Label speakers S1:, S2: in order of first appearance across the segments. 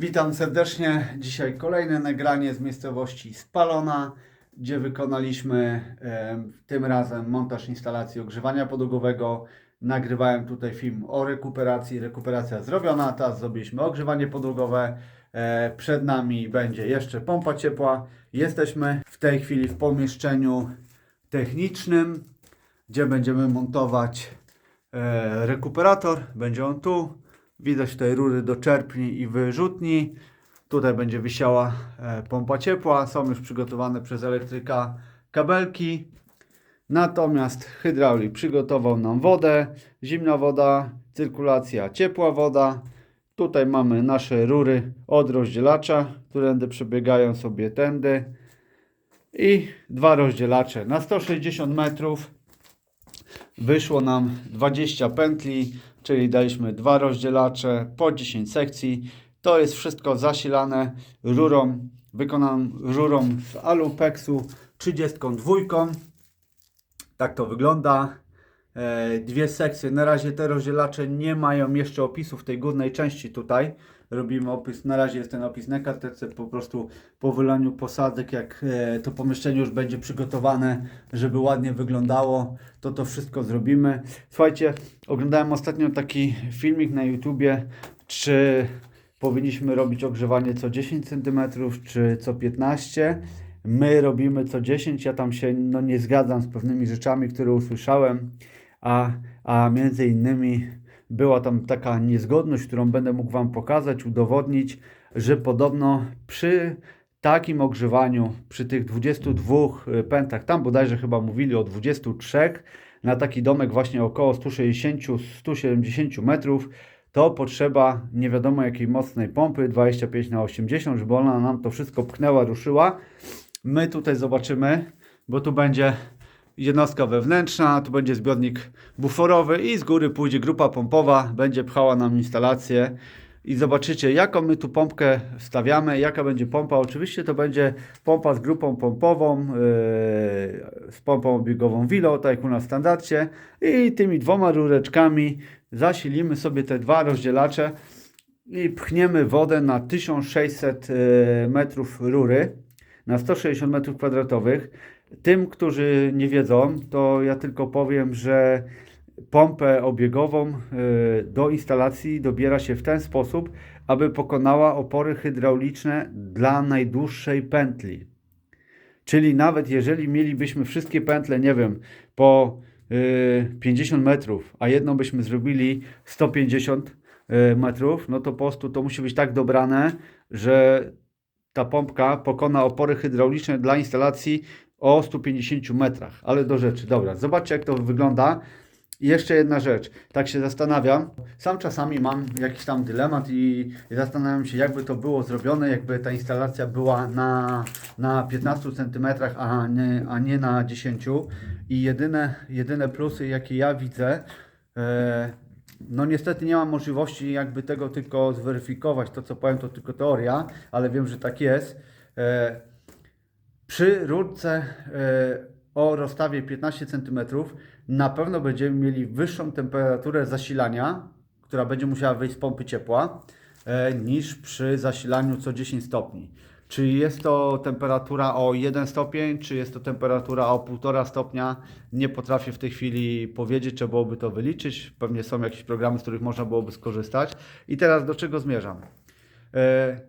S1: Witam serdecznie. Dzisiaj kolejne nagranie z miejscowości Spalona, gdzie wykonaliśmy em, tym razem montaż instalacji ogrzewania podłogowego. Nagrywałem tutaj film o rekuperacji. Rekuperacja zrobiona, teraz zrobiliśmy ogrzewanie podłogowe. E, przed nami będzie jeszcze pompa ciepła. Jesteśmy w tej chwili w pomieszczeniu technicznym, gdzie będziemy montować e, rekuperator. Będzie on tu. Widać tutaj rury do czerpni i wyrzutni. Tutaj będzie wisiała e, pompa ciepła. Są już przygotowane przez elektryka kabelki. Natomiast hydraulik przygotował nam wodę, zimna woda, cyrkulacja, ciepła woda. Tutaj mamy nasze rury od rozdzielacza, którędy przebiegają sobie tędy. I dwa rozdzielacze na 160 metrów. Wyszło nam 20 pętli, czyli daliśmy dwa rozdzielacze po 10 sekcji. To jest wszystko zasilane rurą, wykonaną rurą z Alupexu 32. Tak to wygląda. E, Dwie sekcje. Na razie te rozdzielacze nie mają jeszcze opisu w tej górnej części tutaj. Robimy opis, na razie jest ten opis na kartce, po prostu po wylaniu posadzek, jak e, to pomieszczenie już będzie przygotowane, żeby ładnie wyglądało, to to wszystko zrobimy. Słuchajcie, oglądałem ostatnio taki filmik na YouTubie, czy powinniśmy robić ogrzewanie co 10 cm, czy co 15 My robimy co 10, ja tam się no, nie zgadzam z pewnymi rzeczami, które usłyszałem, a, a między innymi była tam taka niezgodność, którą będę mógł Wam pokazać, udowodnić, że podobno przy takim ogrzewaniu, przy tych 22 pętach, tam bodajże chyba mówili o 23, na taki domek właśnie około 160-170 metrów, to potrzeba nie wiadomo jakiej mocnej pompy 25 na 80, żeby ona nam to wszystko pchnęła, ruszyła. My tutaj zobaczymy, bo tu będzie jednostka wewnętrzna, tu będzie zbiornik buforowy i z góry pójdzie grupa pompowa, będzie pchała nam instalację. I zobaczycie jaką my tu pompkę wstawiamy, jaka będzie pompa. Oczywiście to będzie pompa z grupą pompową, yy, z pompą obiegową Wilo, tak jak u nas w standardzie. I tymi dwoma rureczkami zasilimy sobie te dwa rozdzielacze i pchniemy wodę na 1600 yy, metrów rury na 160 metrów kwadratowych. Tym, którzy nie wiedzą, to ja tylko powiem, że pompę obiegową y, do instalacji dobiera się w ten sposób, aby pokonała opory hydrauliczne dla najdłuższej pętli. Czyli nawet jeżeli mielibyśmy wszystkie pętle, nie wiem, po y, 50 metrów, a jedną byśmy zrobili 150 y, metrów, no to po prostu to musi być tak dobrane, że ta pompka pokona opory hydrauliczne dla instalacji o 150 metrach. Ale do rzeczy, dobra, zobaczcie jak to wygląda. I jeszcze jedna rzecz, tak się zastanawiam, sam czasami mam jakiś tam dylemat i, zastanawiam się, jakby to było zrobione, jakby ta instalacja była na, na 15 cm, a nie, a nie na 10. I jedyne, jedyne plusy, jakie ja widzę, e, no niestety nie mam możliwości jakby tego tylko zweryfikować. To co powiem to tylko teoria, ale wiem, że tak jest. E, przy rurce e, o rozstawie 15 cm na pewno będziemy mieli wyższą temperaturę zasilania, która będzie musiała wyjść z pompy ciepła, e, niż przy zasilaniu co 10 stopni. Czy jest to temperatura o 1 stopień, czy jest to temperatura o 1,5 stopnia? Nie potrafię w tej chwili powiedzieć, trzeba byłoby to wyliczyć. Pewnie są jakieś programy, z których można byłoby skorzystać. I teraz do czego zmierzam? E,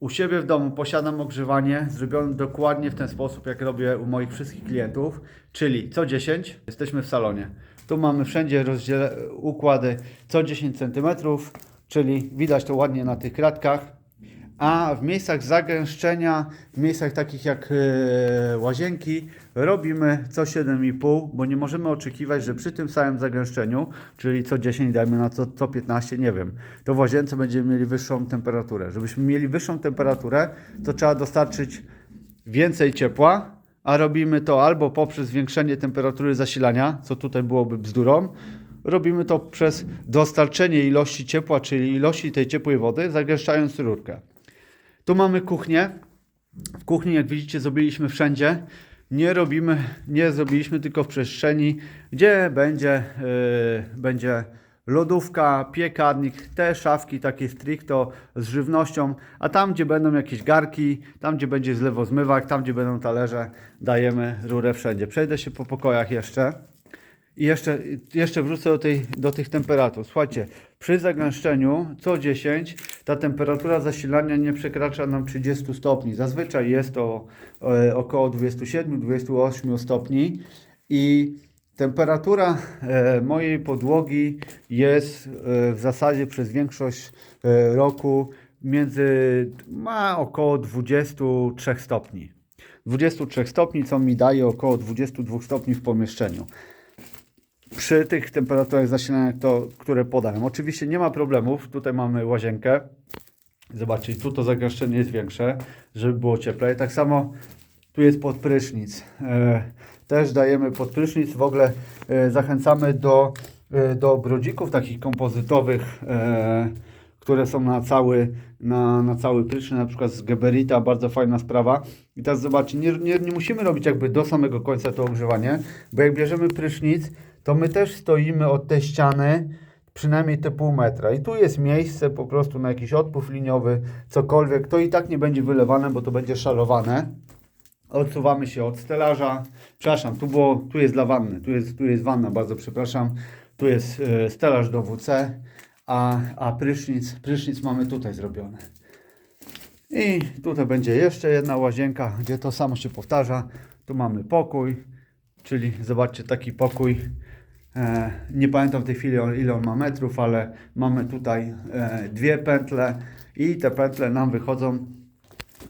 S1: u siebie w domu posiadam ogrzewanie zrobione dokładnie w ten sposób, jak robię u moich wszystkich klientów, czyli co 10 jesteśmy w salonie. Tu mamy wszędzie układy co 10 cm, czyli widać to ładnie na tych kratkach. A w miejscach zagęszczenia, w miejscach takich jak e, łazienki, robimy co 7,5, bo nie możemy oczekiwać, że przy tym samym zagęszczeniu, czyli co 10, dajmy na co, co 15, nie wiem, to w łazience będziemy mieli wyższą temperaturę. Żebyśmy mieli wyższą temperaturę, to trzeba dostarczyć więcej ciepła, a robimy to albo poprzez zwiększenie temperatury zasilania, co tutaj byłoby bzdurą, robimy to przez dostarczenie ilości ciepła, czyli ilości tej ciepłej wody, zagęszczając rurkę. Tu mamy kuchnię. W kuchni, jak widzicie, zrobiliśmy wszędzie. Nie robimy, nie zrobiliśmy tylko w przestrzeni, gdzie będzie, yy, będzie lodówka, piekarnik, te szafki takie stricto z żywnością, a tam gdzie będą jakieś garki, tam gdzie będzie zlewozmywak, tam gdzie będą talerze, dajemy rurę wszędzie. Przejdę się po pokojach jeszcze. I jeszcze, jeszcze wrócę do, tej, do tych temperatur. Słuchajcie, przy zagęszczeniu co 10 ta temperatura zasilania nie przekracza nam 30 stopni. Zazwyczaj jest to e, około 27-28 stopni i temperatura e, mojej podłogi jest e, w zasadzie przez większość e, roku między ma około 23 stopni. 23 stopni, co mi daje około 22 stopni w pomieszczeniu przy tych temperaturach zasilania, to, które podałem. Oczywiście nie ma problemów. Tutaj mamy łazienkę. Zobaczcie, tu to zagęszczenie jest większe, żeby było cieplej. Tak samo tu jest podprysznic. E, też dajemy podprysznic. W ogóle e, zachęcamy do, e, do brodzików takich kompozytowych, które są na cały, na, na cały prysznic, na przykład z Geberita, bardzo fajna sprawa. I teraz zobaczcie, nie, nie, nie musimy robić jakby do samego końca to ogrzewanie, bo jak bierzemy prysznic, to my też stoimy od tej ściany przynajmniej te pół metra. I tu jest miejsce po prostu na jakiś odpływ liniowy, cokolwiek. To i tak nie będzie wylewane, bo to będzie szalowane. Odsuwamy się od stelaża. Przepraszam, tu, było, tu jest dla wanny. Tu jest, tu jest wanna, bardzo przepraszam. Tu jest e, stelaż do WC, a, a prysznic, prysznic mamy tutaj zrobiony. I tutaj będzie jeszcze jedna łazienka, gdzie to samo się powtarza. Tu mamy pokój, czyli zobaczcie taki pokój. E, nie pamiętam w tej chwili ile on ma metrów, ale mamy tutaj e, dwie pętle i te pętle nam wychodzą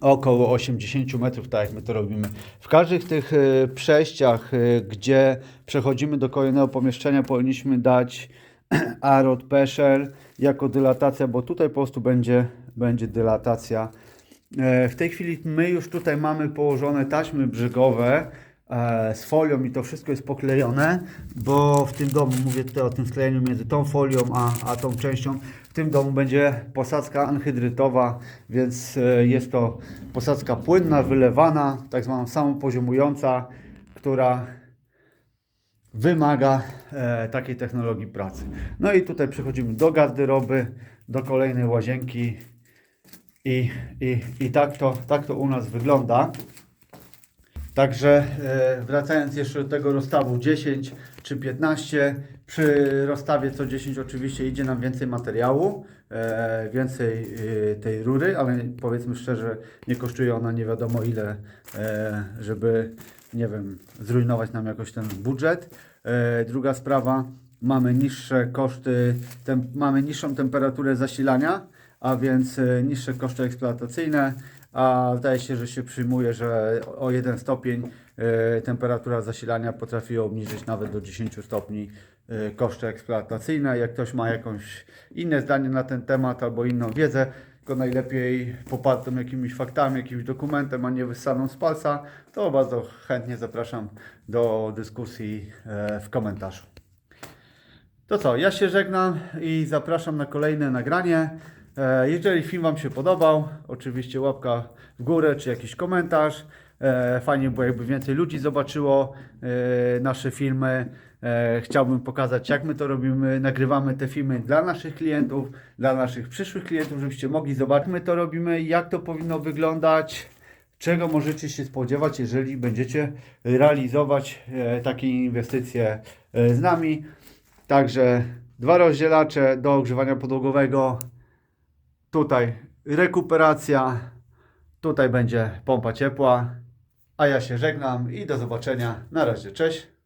S1: około 80 metrów, tak jak my to robimy. W każdych tych e, przejściach, gdzie przechodzimy do kolejnego pomieszczenia, powinniśmy dać Arod Pesher jako dylatacja, bo tutaj po prostu będzie, będzie dylatacja. W tej chwili my już tutaj mamy położone taśmy brzegowe z folią i to wszystko jest poklejone, bo w tym domu, mówię tutaj o tym sklejeniu między tą folią a, a tą częścią, w tym domu będzie posadzka anhydrytowa, więc e, jest to posadzka płynna, wylewana, tak zwana samopoziomująca, która wymaga e, takiej technologii pracy. No i tutaj przechodzimy do garderoby, do kolejnej łazienki i, i, i tak, to, tak to u nas wygląda. Także e, wracając jeszcze do tego rozstawu 10 czy 15, przy rozstawie co 10 oczywiście idzie nam więcej materiału, e, więcej e, tej rury, ale powiedzmy szczerze, nie kosztuje ona nie wiadomo ile, żeby nie wiem, zrujnować nam jakoś ten budżet. Druga sprawa, mamy niższe koszty, tem, mamy niższą temperaturę zasilania, a więc niższe koszty eksploatacyjne, a zdaje się, że się przyjmuje, że o 1 stopień e, temperatura zasilania potrafi obniżyć nawet do 10 stopni e, koszty eksploatacyjne. Jak ktoś ma jakąś inne zdanie na ten temat albo inną wiedzę, tylko najlepiej popartą jakimiś faktami, jakimś dokumentem, a nie wyssaną z palca, to bardzo chętnie zapraszam do dyskusji e, w komentarzu. To co, ja się żegnam i zapraszam na kolejne nagranie. E, Jeżeli film Wam się podobał, oczywiście łapka w górę czy jakiś komentarz. E, Fajnie, bo jakby więcej ludzi zobaczyło e, nasze filmy. Chciałbym pokazać, jak my to robimy. Nagrywamy te filmy dla naszych klientów, dla naszych przyszłych klientów, żebyście mogli zobaczyć, my to robimy, jak to powinno wyglądać czego możecie się spodziewać, jeżeli będziecie realizować takie inwestycje z nami. Także dwa rozdzielacze do ogrzewania podłogowego. Tutaj rekuperacja. Tutaj będzie pompa ciepła. A ja się żegnam i do zobaczenia. Na razie, cześć.